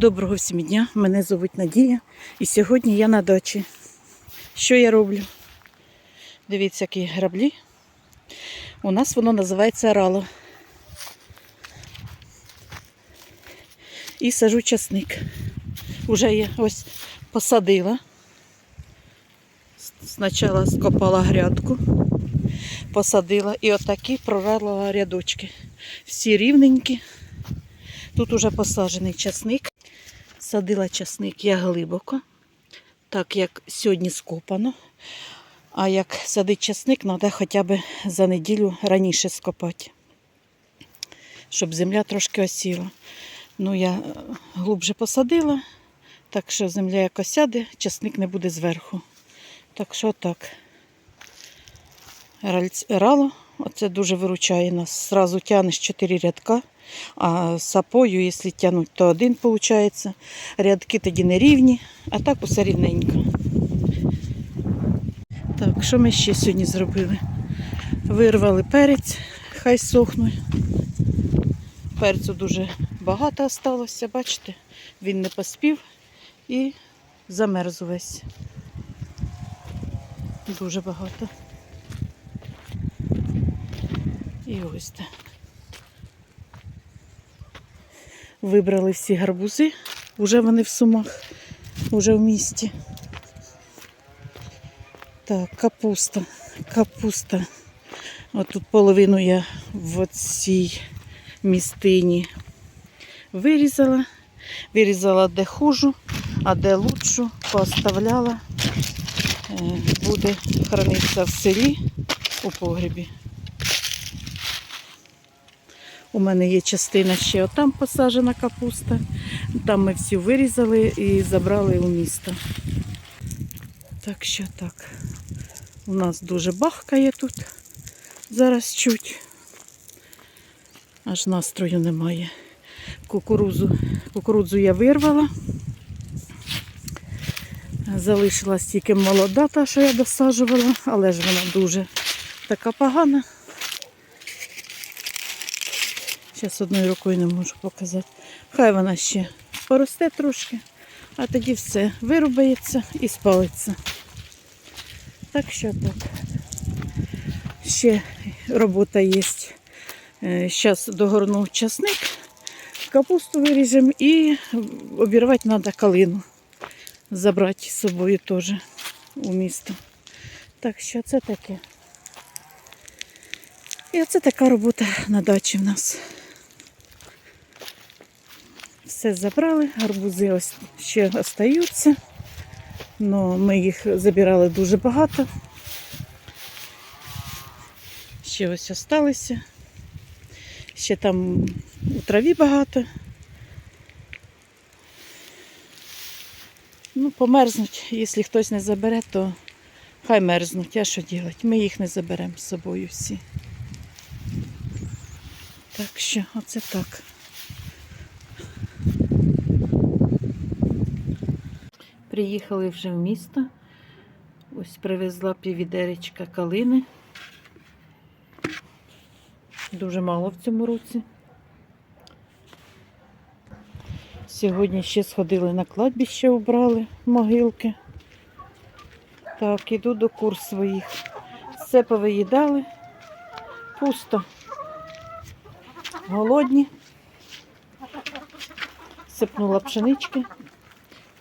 Доброго всім дня, мене звуть Надія. І сьогодні я на дачі. Що я роблю? Дивіться, які граблі. У нас воно називається рало. І сажу часник. Уже я ось посадила. Спочатку скопала грядку, посадила і отакі прорала рядочки. Всі рівненькі. Тут уже посаджений часник. Садила часник я глибоко, так як сьогодні скопано. А як садить часник, треба хоча б за неділю раніше скопати, щоб земля трошки осіла. Ну, я е, глубже посадила, так що земля як осяде, часник не буде зверху. Так що так. Рало, оце дуже виручає нас. Зразу тянеш 4 рядка. А сапою, якщо тягнуть, то один виходить. Рядки тоді не рівні, а так усе рівненько. Так, що ми ще сьогодні зробили? Вирвали перець, хай сохне. Перцю дуже багато залишилося, бачите, він не поспів і замерз весь. Дуже багато. І ось так. Вибрали всі гарбузи, вже вони в сумах, вже в місті. Так, капуста, капуста. От тут половину я в цій містині вирізала. Вирізала де хужу, а де лучшу, поставляла. Е, Буде хранитися в селі у погребі. У мене є частина ще отам посаджена капуста. Там ми всю вирізали і забрали у місто. Так що так. У нас дуже бахкає тут. Зараз чуть. Аж настрою немає. Кукурузу, кукурудзу я вирвала. Залишилась тільки молода, та, що я досаджувала, але ж вона дуже така погана. Зараз одною рукою не можу показати. Хай вона ще поросте трошки, а тоді все вирубається і спалиться. Так що так. Ще робота є. Зараз догорну часник, капусту виріжемо і обірвати треба калину. Забрати з собою теж у місто. Так що це таке. І оце така робота на дачі в нас. Все забрали, гарбузи ось ще остаються. Но ми їх забирали дуже багато. Ще ось осталися. Ще там у траві багато. Ну, померзнуть. Якщо хтось не забере, то хай мерзнуть. А що робити? Ми їх не заберемо з собою всі. Так що, оце так. Приїхали вже в місто. Ось привезла піввідеречка калини. Дуже мало в цьому році. Сьогодні ще сходили на кладбище, обрали могилки. Так, іду до кур своїх. Все повиїдали. Пусто. Голодні. Сипнула пшенички.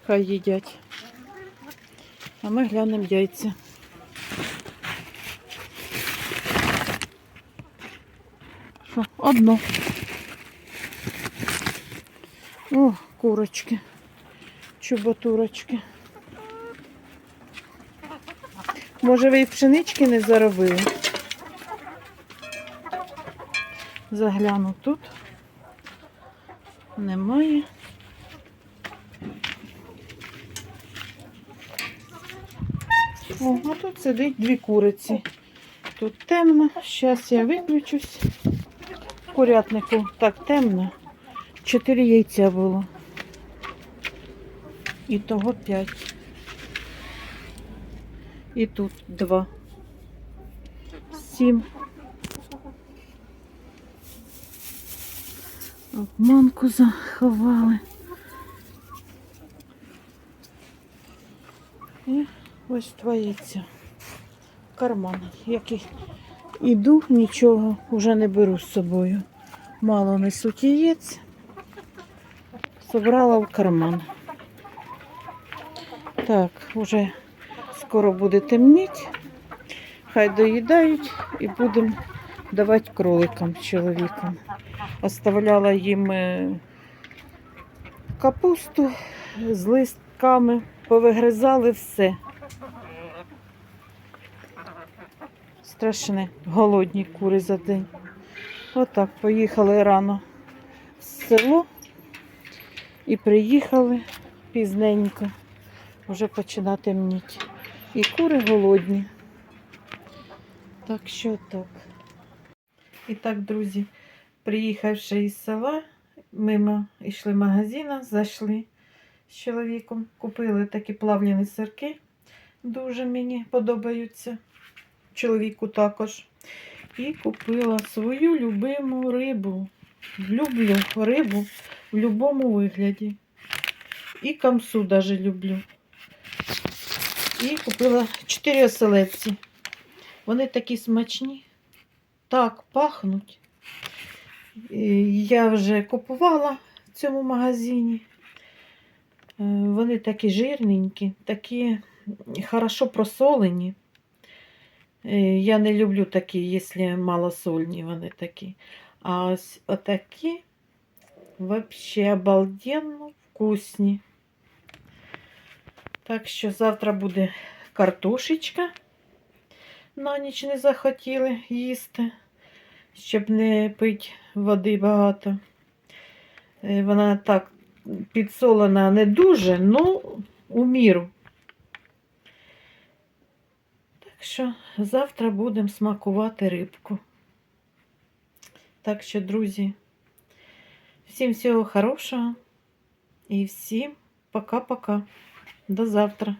Хай їдять. А ми глянемо яйця. Що, одно. О, курочки. Чоботурочки. Може, ви і пшенички не заробили? Загляну тут. Немає. Ого, тут сидить дві куриці. Тут темно. Зараз я виключусь. В курятнику так темно. Чотири яйця було. І того п'ять. І тут два. Сім. Обманку заховали. Е? Ось твориться карман, який іду, нічого вже не беру з собою. Мало несуть яєць. Собрала в карман. Так, вже скоро буде темніть. Хай доїдають і будемо давати кроликам з чоловіком. Оставляла їм е, капусту з листками, повигризали все. Страшне, голодні кури за день. Отак, поїхали рано в село і приїхали пізненько. Вже починає темніти. І кури голодні. Так що так. І так, друзі, приїхавши із села, мимо йшли магазина, зайшли з чоловіком, купили такі плавлені сирки. Дуже мені подобаються. Чоловіку також. І купила свою любиму рибу. Люблю рибу в будь-якому вигляді. І камсу даже люблю. І купила 4 оселедці. Вони такі смачні, так пахнуть. Я вже купувала в цьому магазині. Е, Вони такі жирненькі, такі хорошо просолені. Е, Я не люблю такі, якщо малосольні вони такі. А ось отакі вообще обалденно вкусні. Так що завтра буде картошечка. На ніч не захотіли їсти, щоб не пити води багато. Е, Вона так підсолена не дуже, ну у міру. Так що завтра будемо смакувати рибку. Так що, друзі, всім всього хорошого і всім пока-пока. До завтра.